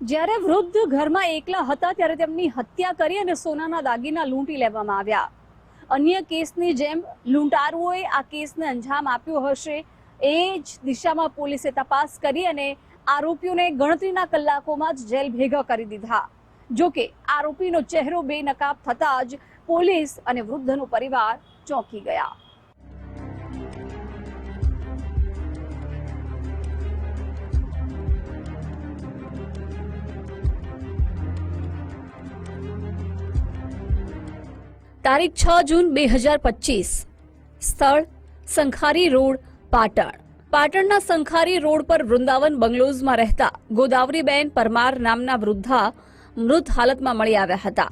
જ્યારે વૃદ્ધ ઘરમાં એકલા હતા ત્યારે તેમની હત્યા કરી અને સોનાના દાગીના લૂંટી લેવામાં આવ્યા. અન્ય કેસની જેમ લૂંટારુઓએ આ કેસને અંજામ આપ્યો હશે એ જ દિશામાં પોલીસે તપાસ કરી અને આરોપીઓને ગણતરીના કલાકોમાં જ જેલ ભેગા કરી દીધા. જોકે આરોપીનો ચહેરો બેનકાબ થતાં જ પોલીસ અને વૃદ્ધનો પરિવાર ચોંકી ગયા. તારીખ છ જૂન બે હજાર પચીસ. સ્થળ સંખારી રોડ, પાટણ. પાટણના સંખારી રોડ પર વૃંદાવન બંગલોઝમાં રહેતા ગોદાવરીબેન પરમાર નામના વૃદ્ધા મૃત હાલતમાં મળી આવ્યા હતા.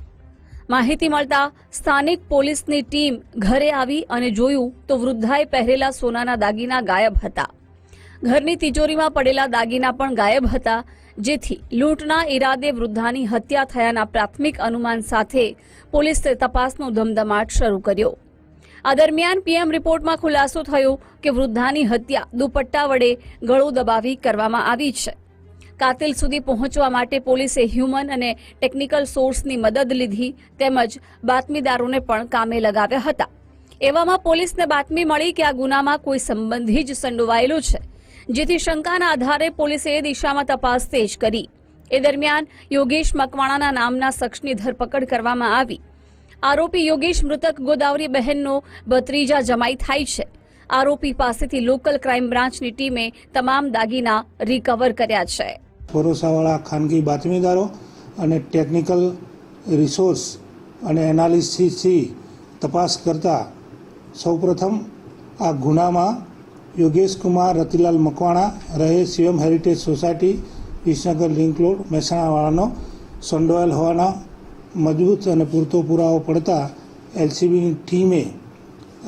માહિતી મળતા સ્થાનિક પોલીસની ટીમ ઘરે આવી અને જોયું તો વૃદ્ધાએ પહેરેલા સોનાના દાગીના ગાયબ હતા. ઘરની તિજોરીમાં પડેલા દાગીના પણ ગાયબ હતા. જેથી લૂંટના ઈરાદે વૃદ્ધાની હત્યા થયાના પ્રાથમિક અનુમાન સાથે પોલીસે તપાસનો ધમધમાટ શરૂ કર્યો. આ દરમિયાન પીએમ રિપોર્ટમાં ખુલાસો થયો કે વૃદ્ધાની હત્યા દુપટ્ટા વડે ગળું દબાવી કરવામાં આવી છે. કાતિલ સુધી પહોંચવા માટે પોલીસે હ્યુમન અને ટેકનિકલ સોર્સની મદદ લીધી તેમજ બાતમીદારોને પણ કામે લગાવ્યા હતા. એવામાં પોલીસને બાતમી મળી કે આ ગુનામાં કોઈ સંબંધી જ સંડોવાયેલો છે. જેથી શંકાના આધારે પોલીસે એ દિશામાં તપાસ તેજ કરી. એ દરમિયાન યોગેશ મકવાણાના નામના શખ્સની ધરપકડ કરવામાં આવી. આરોપી યોગેશ મૃતક ગોદાવરી બહેનનો ભત્રીજા જમાઈ થાય છે. આરોપી પાસેથી લોકલ ક્રાઇમ બ્રાન્ચની ટીમે તમામ દાગીના રિકવર કર્યા છે. ભરોસાવાળા ખાનગી બાતમીદારો અને ટેકનિકલ રિસોર્સ અને એનાલિસિસથી તપાસ કરતા સૌપ્રથમ આ ગુનામાં યોગેશ કુમાર, રતિલાલ મકવાણા રહે Shivam heritage society, Visnagar link road, મહેસાણાવાળાનો સંડોવાયેલ હોવાના મજબૂત અને પૂરતો પુરાવો પડતા એલસીબીની ટીમે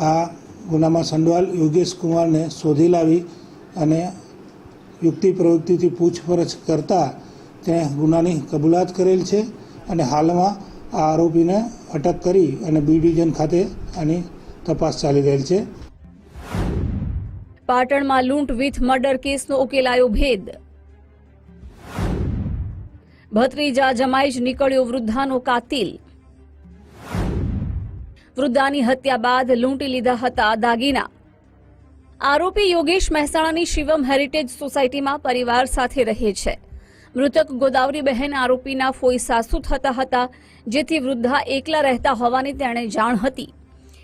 આ ગુનામાં સંડોવાયેલ યોગેશ કુમારને શોધી લાવી અને યુક્તિ પ્રવૃત્તિથી પૂછપરછ કરતા તેણે ગુનાની કબૂલાત કરેલ છે અને હાલમાં આ આરોપીને અટક કરી અને બી ડિવિઝન ખાતે આની તપાસ ચાલી રહેલ છે. પાટણમાં લૂંટ વિથ મર્ડર કેસનો ઉકેલાયો ભેદ. ભત્રીજા જમાઈ જ નીકળ્યો વૃદ્ધાનો કાતિલ. વૃદ્ધાની હત્યા બાદ લૂંટી લીધા હતા દાગીના. આરોપી યોગેશ મહેસાણાની શિવમ હેરિટેજ સોસાયટીમાં પરિવાર સાથે રહે છે. મૃતક ગોદાવરી બહેન આરોપીના ફોઈ સાસુ થતા હતા, જેથી વૃદ્ધા એકલા રહેતા હોવાની તેણે જાણ હતી.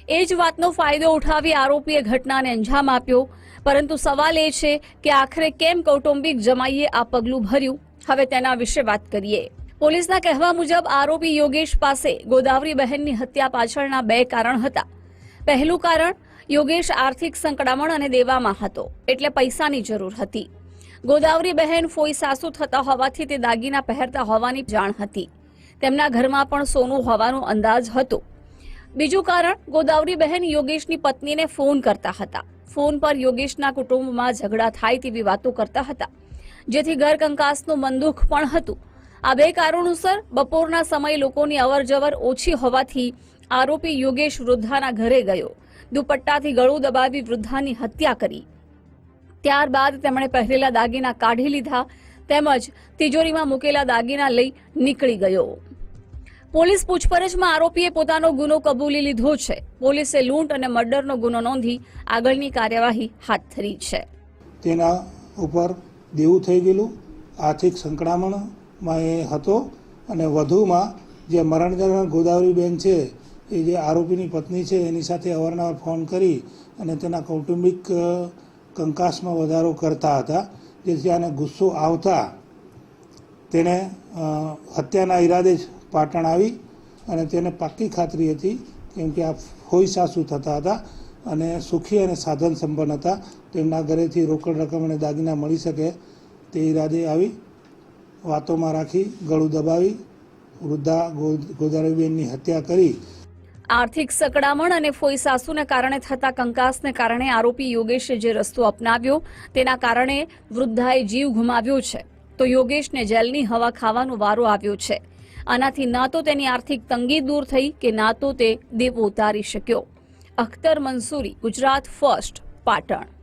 એ જ વાતનો ફાયદો ઉઠાવી આરોપીએ ઘટનાને અંજામ આપ્યો. પરંતુ સવાલ એ છે કે આખરે કેમ કૌટુંબિક જમાઈએ આ પગલું ભર્યું? હવે તેના વિશે વાત કરીએ. પોલીસના કહેવા મુજબ આરોપી યોગેશ પાસે ગોદાવરી બહેનની હત્યા પાછળના બે કારણ હતા. પહેલું કારણ, યોગેશ આર્થિક સંકડામણ અને દેવામાં હતો, એટલે પૈસાની જરૂર હતી. ગોદાવરી બહેન ફોઈ સાસુ થતા હોવાથી તે દાગીના પહેરતા હોવાની જાણ હતી. તેમના ઘરમાં પણ સોનું હોવાનો અંદાજ હતો. બીજું કારણ, ગોદાવરી બહેન યોગેશની પત્નીને ફોન કરતા હતા. ફોન પર યોગેશના કુટુંબમાં ઝઘડા થાય તેવી વાતો કરતા હતા. જેથી ઘર કંકાસનું પણ હતું. આ બે કારણોસર બપોરના સમયે લોકોની અવરજવર ઓછી હોવાથી આરોપી યોગેશ વૃદ્ધાના ઘરે ગયો. દુપટ્ટાથી ગળું દબાવી વૃદ્ધાની હત્યા કરી. ત્યારબાદ તેમણે પહેરેલા દાગીના કાઢી લીધા, તેમજ તિજોરીમાં મૂકેલા દાગીના લઈ નીકળી ગયો. પોલીસ પૂછપરછમાં આરોપીએ પોતાનો ગુનો કબૂલી લીધો છે. પોલીસે લૂંટ અને મર્ડરનો ગુનો નોંધી આગળની કાર્યવાહી હાથ ધરી છે. તેના ઉપર દેવું થઈ ગયેલું. આર્થિક સંકળામણમાં એ હતો અને વધુમાં જે મરણજન ગોદાવરીબેન છે, એ જે આરોપીની પત્ની છે, એની સાથે અવારનવાર ફોન કરી અને તેના કૌટુંબિક કંકાસમાં વધારો કરતા હતા. જેથી આને ગુસ્સો આવતા તેણે હત્યાના ઈરાદે જ પાટણ આવી અને તેને પાક્કી ખાતરી હતી, કેમ કે આ ફોઈ સાસુ થતા હતા અને સુખી અને સાધન સંપન્ન હતા. તેમના ઘરેથી રોકડ રકમ અને દાગીના મળી શકે તે ઈરાદે આવી, વાતોમાં રાખી, ગળું દબાવી, વૃદ્ધા ગોદારીબેનની હત્યા કરી. આર્થિક સકડામણ અને ફોઈ સાસુને કારણે થતા કંકાસને કારણે આરોપી યોગેશે જે રસ્તો અપનાવ્યો તેના કારણે વૃદ્ધાએ જીવ ગુમાવ્યો છે. તો યોગેશને જેલની હવા ખાવાનો વારો આવ્યો છે. આનાથી ના તો તેની આર્થિક તંગી દૂર થઈ કે ના તો તે દેવો ઉતારી શક્યો. અખ્તર મંસૂરી, ગુજરાત ફર્સ્ટ, પાટણ.